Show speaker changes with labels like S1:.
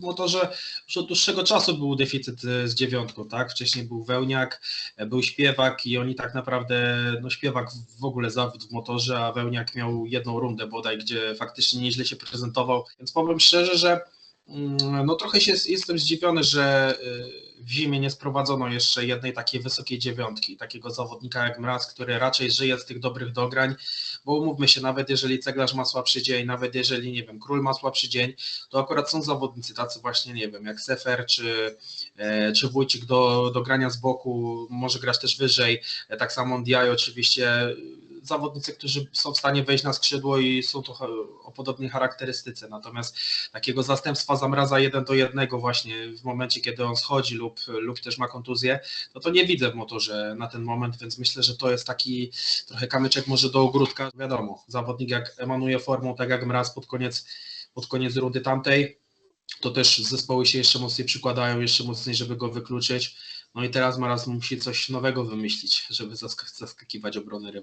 S1: w motorze już od dłuższego czasu był deficyt e, z dziewiątką, tak? Wcześniej był Wełniak, e, był Śpiewak i oni tak naprawdę, no Śpiewak w ogóle zawiódł w motorze, a Wełniak miał jedną rundę bodaj, gdzie faktycznie nieźle się prezentował, więc powiem szczerze, że mm, no trochę się jestem zdziwiony, że y, w zimie nie sprowadzono jeszcze jednej takiej wysokiej dziewiątki, takiego zawodnika jak Mraz, który raczej żyje z tych dobrych dograń, bo umówmy się, nawet jeżeli ceglarz ma słabszy dzień, nawet jeżeli, nie wiem, król ma słabszy dzień, to akurat są zawodnicy tacy właśnie, nie wiem, jak Sefer czy, e, czy Wójcik do, do grania z boku, może grać też wyżej, e, tak samo Ndiaye oczywiście, zawodnicy, którzy są w stanie wejść na skrzydło i są to o podobnej charakterystyce, natomiast takiego zastępstwa zamraza jeden do jednego właśnie w momencie, kiedy on schodzi lub, lub też ma kontuzję, no to nie widzę w motorze na ten moment, więc myślę, że to jest taki trochę kamyczek może do ogródka. Wiadomo, zawodnik jak emanuje formą, tak jak Mraz pod koniec, pod koniec rundy tamtej, to też zespoły się jeszcze mocniej przykładają, jeszcze mocniej, żeby go wykluczyć. No i teraz Maraz musi coś nowego wymyślić, żeby zask- zaskakiwać obrony rywali.